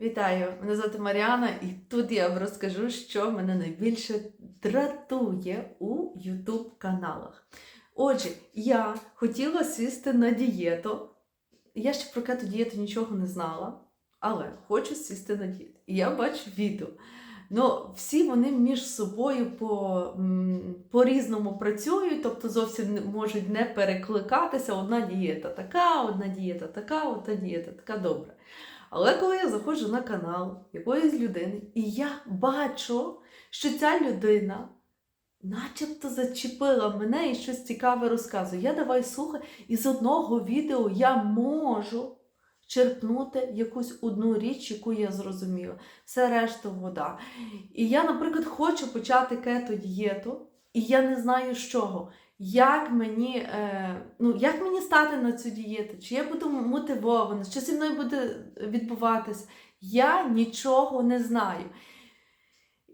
Вітаю! Мене звати Маріана, і тут я вам розкажу, що мене найбільше дратує у YouTube каналах. Отже, я хотіла сісти на дієту. Я ще про кету дієту нічого не знала, але хочу сісти на дієту. І я бачу відео. Ну, всі вони між собою по, по-різному працюють, тобто зовсім можуть не перекликатися. Одна дієта така, одна дієта така, одна дієта така добра. Але коли я заходжу на канал якоїсь людини, і я бачу, що ця людина начебто зачепила мене і щось цікаве розказує. Я давай слухай, і з одного відео я можу черпнути якусь одну річ, яку я зрозуміла. Все решта вода. І я, наприклад, хочу почати кето-дієту, і я не знаю з чого. Як мені, е, ну, як мені стати на цю дієту? Чи я буду мотивована, що зі мною буде відбуватись? Я нічого не знаю.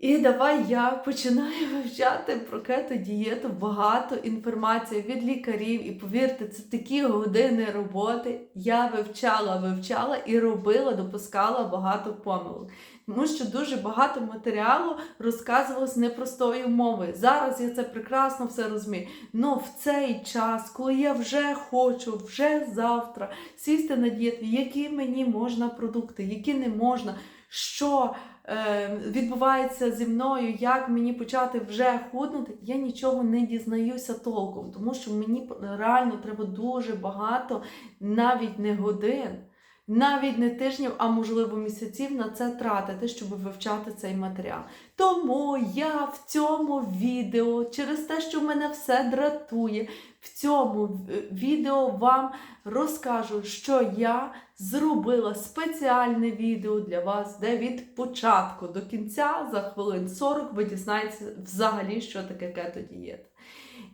І давай я починаю вивчати про кето-дієту, багато інформації від лікарів. І повірте, це такі години роботи. Я вивчала, вивчала і робила, допускала багато помилок. Тому що дуже багато матеріалу розказувалось непростою мовою. Зараз я це прекрасно все розумію. Но в цей час, коли я вже хочу, вже завтра сісти на дієту, які мені можна продукти, які не можна, що е, відбувається зі мною, як мені почати вже худнути, я нічого не дізнаюся толком, тому що мені реально треба дуже багато, навіть не годин. Навіть не тижнів, а можливо місяців на це тратити, щоб вивчати цей матеріал. Тому я в цьому відео, через те, що мене все дратує, в цьому відео вам розкажу, що я зробила спеціальне відео для вас, де від початку до кінця за хвилин 40 ви дізнаєтеся взагалі, що таке кето-дієта.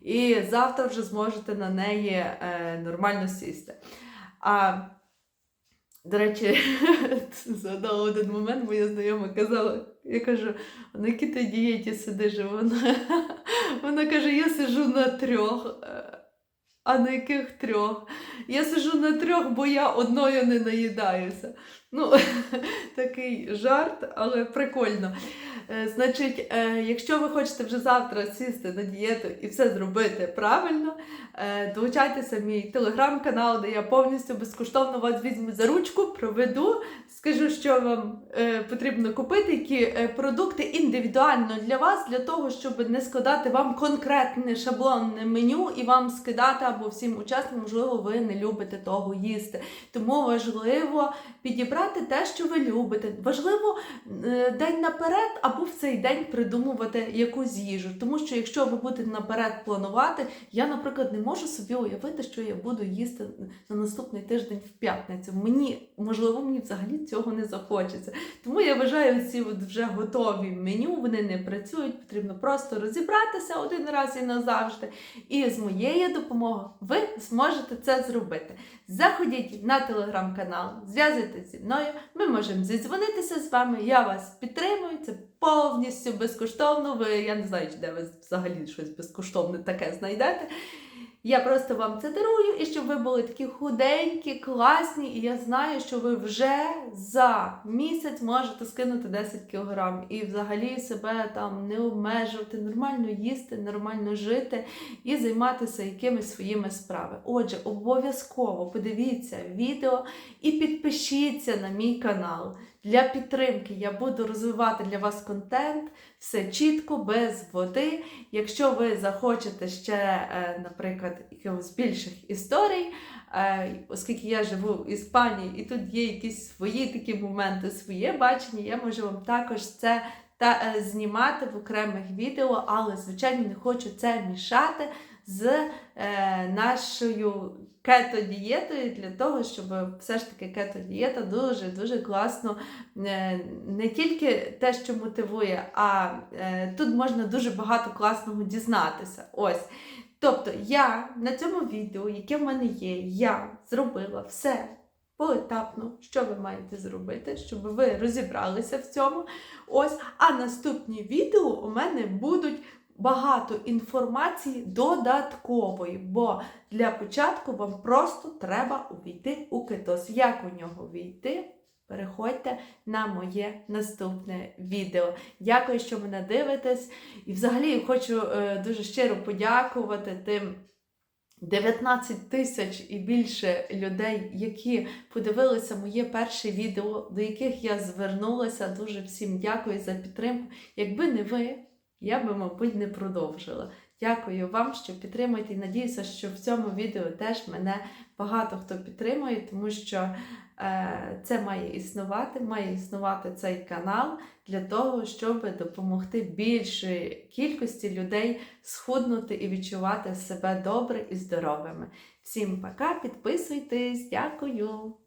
І завтра вже зможете на неї е, нормально сісти. А до речі, згадала один момент, моя знайома казала, я кажу, на якій ти дієті сидиш? Вона, вона каже, я сижу на трьох. Е, А на яких трьох? Я сижу на трьох, бо я одною не наїдаюся. Ну, такий жарт, але прикольно. Е, Значить, е, якщо ви хочете вже завтра сісти на дієту і все зробити правильно, е, долучайтеся в мій телеграм-канал, де я повністю безкоштовно вас візьму за ручку, проведу, скажу, що вам потрібно купити, які продукти індивідуально для вас, для того, щоб не складати вам конкретне шаблонне меню і вам скидати або всім учасникам, можливо, ви не любите того їсти. Тому важливо підібрати те, що ви любите. Важливо е, день наперед або в цей день придумувати якусь їжу. Тому що якщо ви будете наперед планувати, я, наприклад, не можу собі уявити, що я буду їсти на наступний тиждень в п'ятницю. Мені, можливо, мені взагалі цього не захочеться. Тому я вважаю, ці вже готові меню, вони не працюють, потрібно просто розібратися один раз і назавжди. І з моєю допомогою ви зможете це зробити. Заходіть на телеграм-канал, зв'язуйтесь мною, ми можемо зідзвонитися з вами. Я вас підтримую. Це повністю безкоштовно. Ви я не знаю, де ви взагалі щось безкоштовне таке знайдете. Я просто вам це дарую, і щоб ви були такі худенькі, класні, і я знаю, що ви вже за місяць можете скинути 10 кг і взагалі себе там не обмежувати, нормально їсти, нормально жити і займатися якимись своїми справами. Отже, обов'язково подивіться відео і підпишіться на мій канал. Для підтримки я буду розвивати для вас контент, все чітко, без води. Якщо ви захочете ще, е, наприклад, якихось більших історій, е, оскільки я живу в Іспанії і тут є якісь свої такі моменти, своє бачення, я можу вам також це та, е, знімати в окремих відео, але, звичайно, не хочу це мішати з е, нашою кето-дієтою для того, щоб все ж таки кето-дієта дуже-дуже класно е, не тільки те, що мотивує, а е, тут можна дуже багато класного дізнатися. Ось. Тобто я на цьому відео, яке в мене є, я зробила все поетапно, що ви маєте зробити, щоб ви розібралися в цьому. Ось, а наступні відео у мене будуть багато інформації додаткової, бо для початку вам просто треба увійти у кетоз. Як у нього війти? переходьте на моє наступне відео. Дякую, що мене дивитесь. І взагалі хочу е, дуже щиро подякувати тим. 19 тисяч і більше людей, які подивилися моє перше відео, до яких я звернулася. Дуже всім дякую за підтримку. Якби не ви, я би, мабуть, не продовжила. Дякую вам, що підтримуєте і надіюся, що в цьому відео теж мене багато хто підтримує, тому що е, це має існувати, має існувати цей канал для того, щоб допомогти більшій кількості людей схуднути і відчувати себе добре і здоровими. Всім пока, підписуйтесь, дякую!